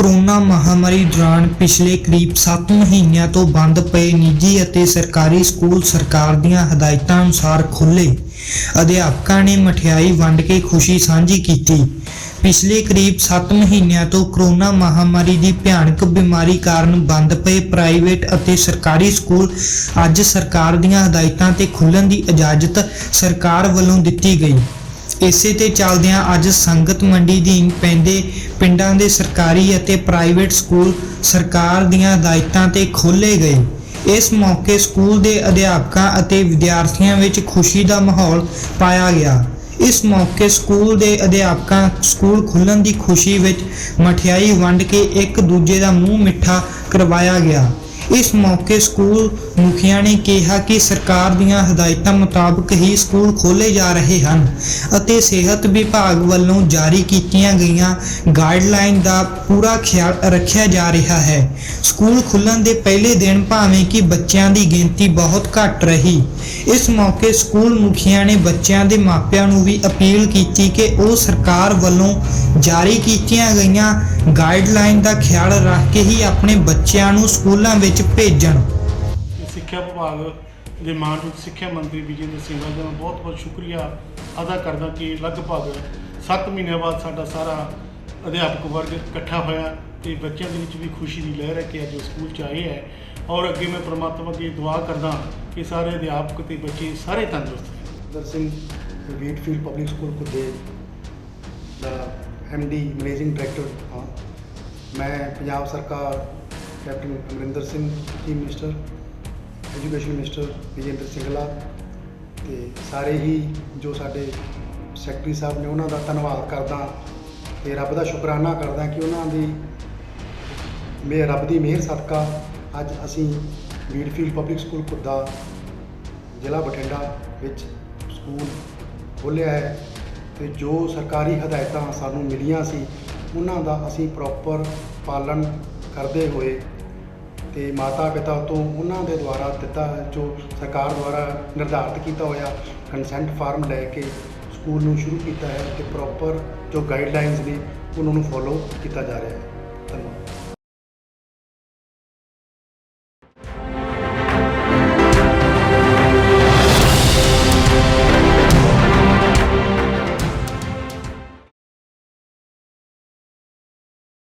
Corona ਮਹਾਮਾਰੀ ਦੌਰਾਨ ਪਿਛਲੇ ਕਰੀਬ 7 ਮਹੀਨਿਆਂ ਤੋਂ ਬੰਦ ਪਏ ਨਿੱਜੀ ਅਤੇ ਸਰਕਾਰੀ ਸਕੂਲ ਸਰਕਾਰ ਦੀਆਂ ਹਦਾਇਤਾਂ ਅਨੁਸਾਰ ਖੁੱਲੇ ਅਧਿਆਪਕਾਂ ਨੇ ਮਠਿਆਈ ਵੰਡ ਕੇ ਖੁਸ਼ੀ ਸਾਂਝੀ ਕੀਤੀ। ਪਿਛਲੇ ਕਰੀਬ 7 ਮਹੀਨਿਆਂ ਤੋਂ ਕਰੋਨਾ ਮਹਾਮਾਰੀ ਦੀ ਭਿਆਨਕ ਬਿਮਾਰੀ ਕਾਰਨ ਬੰਦ ਪਏ ਪ੍ਰਾਈਵੇਟ ਅਤੇ ਸਰਕਾਰੀ ਸਕੂਲ ਅੱਜ ਸਰਕਾਰ ਦੀਆਂ ਹਦਾਇਤਾਂ ਤੇ ਖੁੱਲਣ ਦੀ ਇਜਾਜ਼ਤ ਸਰਕਾਰ ਵੱਲੋਂ ਦਿੱਤੀ ਗਈ। ਇਸੇ ਤੇ ਚੱਲਦਿਆਂ ਅੱਜ ਸੰਗਤ ਮੰਡੀ ਦੀ ਪੈਂਦੇ ਪਿੰਡਾਂ ਦੇ ਸਰਕਾਰੀ ਅਤੇ ਪ੍ਰਾਈਵੇਟ ਸਕੂਲ ਸਰਕਾਰ ਦੀਆਂ ਹਦਾਇਤਾਂ ਤੇ ਖੋਲੇ ਗਏ। ਇਸ ਮੌਕੇ ਸਕੂਲ ਦੇ ਅਧਿਆਪਕਾਂ ਅਤੇ ਵਿਦਿਆਰਥੀਆਂ ਵਿੱਚ ਖੁਸ਼ੀ ਦਾ ਮਾਹੌਲ ਪਾਇਆ ਗਿਆ। ਇਸ ਮੌਕੇ ਸਕੂਲ ਦੇ ਅਧਿਆਪਕਾਂ ਸਕੂਲ ਖੁੱਲਣ ਦੀ ਖੁਸ਼ੀ ਵਿੱਚ ਮਠਿਆਈ ਵੰਡ ਕੇ ਇੱਕ ਦੂਜੇ ਦਾ ਮੂੰਹ ਮਿੱਠਾ ਕਰਵਾਇਆ ਗਿਆ। ਇਸ ਮੌਕੇ ਸਕੂਲ ਮੁਖੀਆਂ ਨੇ ਕਿਹਾ ਕਿ ਸਰਕਾਰ ਦੀਆਂ ਹਦਾਇਤਾਂ ਮੁਤਾਬਕ ਹੀ ਸਕੂਲ ਖੋਲੇ ਜਾ ਰਹੇ ਹਨ ਅਤੇ ਸਿਹਤ ਵਿਭਾਗ ਵੱਲੋਂ ਜਾਰੀ ਕੀਤੀਆਂ ਗਈਆਂ ਗਾਈਡਲਾਈਨ ਦਾ ਪੂਰਾ ਖਿਆਲ ਰੱਖਿਆ ਜਾ ਰਿਹਾ ਹੈ। ਸਕੂਲ ਖੁੱਲਣ ਦੇ ਪਹਿਲੇ ਦਿਨ ਭਾਵੇਂ ਕਿ ਬੱਚਿਆਂ ਦੀ ਗਿਣਤੀ ਬਹੁਤ ਘੱਟ ਰਹੀ। ਇਸ ਮੌਕੇ ਸਕੂਲ ਮੁਖੀਆਂ ਨੇ ਬੱਚਿਆਂ ਦੇ ਮਾਪਿਆਂ ਨੂੰ ਵੀ ਅਪੀਲ ਕੀਤੀ ਕਿ ਉਹ ਸਰਕਾਰ ਵੱਲੋਂ ਜਾਰੀ ਕੀਤੀਆਂ ਗਈਆਂ ਗਾਈਡਲਾਈਨ ਦਾ ਖਿਆਲ ਰੱਖ ਕੇ ਹੀ ਆਪਣੇ ਬੱਚਿਆਂ ਨੂੰ ਸਕੂਲਾਂ ਵਿੱਚ ਭੇਜਣ। ਸਿੱਖਿਆ ਵਿਭਾਗ ਦੇ ਮਾਨਯੋਗ ਸਿੱਖਿਆ ਮੰਤਰੀ ਵਿਜੇਂਦਰ ਸਿੰਘ ਦਾ ਮੈਂ ਬਹੁਤ ਬਹੁਤ ਸ਼ੁਕਰੀਆ ਅਦਾ ਕਰਦਾ ਕਿ ਲਗਭਗ 7 ਮਹੀਨਿਆਂ ਬਾਅਦ ਸਾਡਾ ਸਾਰਾ ਅਧਿਆਪਕ ਵਰਗ ਇਕੱਠਾ ਹੋਇਆ ਤੇ ਬੱਚਿਆਂ ਦੇ ਵਿੱਚ ਵੀ ਖੁਸ਼ੀ ਦੀ ਲਹਿਰ ਹੈ ਕਿ ਅੱਜ ਸਕੂਲ 'ਚ ਆਏ ਹੈ। ਔਰ ਅੱਗੇ ਮੈਂ ਪ੍ਰਮਾਤਮਾ ਅੱਗੇ ਦੁਆ ਕਰਦਾ ਕਿ ਸਾਰੇ ਅਧਿਆਪਕ ਤੇ ਬੱਚੇ ਸਾਰੇ ਤੰਦਰੁਸਤ ਰਹਿਣ। ਦਰ ਸਿੰਘ ਵੀਟਫੀਲਡ ਪਬਲਿਕ ਸਕੂਲ ਕੁਦੇ ਦਾ ਡੀ ਮੈਨੇਜਿੰਗ ਡਾਇਰੈਕਟਰ ਹਾਂ। ਮੈਂ ਪੰਜਾਬ ਸਰਕਾਰ captain Amarinder Singh, chief minister, education minister Vijender Singla ਤੇ ਸਾਰੇ ਹੀ ਜੋ ਸਾਡੇ ਸੈਕਟਰੀ ਸਾਹਿਬ ਨੇ ਉਹਨਾਂ ਦਾ ਧੰਨਵਾਦ ਕਰਦਾ ਤੇ ਰੱਬ ਦਾ ਸ਼ੁਕਰਾਨਾ ਕਰਦਾ ਕਿ ਉਹਨਾਂ ਦੀ ਮੇ ਰੱਬ ਦੀ ਮਿਹਰ ਸਦਕਾ ਅੱਜ ਅਸੀਂ ਵੀਟਫੀਲਡ ਪਬਲਿਕ ਸਕੂਲ ਕੁੱਦਾ ਜ਼ਿਲ੍ਹਾ ਬਠਿੰਡਾ ਵਿੱਚ ਸਕੂਲ ਖੋਲ੍ਹਿਆ ਹੈ ਤੇ ਜੋ ਸਰਕਾਰੀ ਹਦਾਇਤਾਂ ਸਾਨੂੰ ਮਿਲੀਆਂ ਸੀ, ਉਹਨਾਂ ਦਾ ਅਸੀਂ ਪ੍ਰੋਪਰ ਪਾਲਣ ਕਰਦੇ ਹੋਏ ਤੇ ਮਾਤਾ ਪਿਤਾ ਤੋਂ ਉਹਨਾਂ ਦੇ ਦੁਆਰਾ ਦਿੱਤਾ, ਜੋ ਸਰਕਾਰ ਦੁਆਰਾ ਨਿਰਧਾਰਿਤ ਕੀਤਾ ਹੋਇਆ ਕੰਸੈਂਟ ਫਾਰਮ ਲੈ ਕੇ ਸਕੂਲ ਨੂੰ ਸ਼ੁਰੂ ਕੀਤਾ ਹੈ ਤੇ ਪ੍ਰੋਪਰ ਜੋ ਗਾਈਡਲਾਈਨਸ ਨੇ, ਉਹਨਾਂ ਨੂੰ ਫੋਲੋ ਕੀਤਾ ਜਾ ਰਿਹਾ ਹੈ। ਧੰਨਵਾਦ।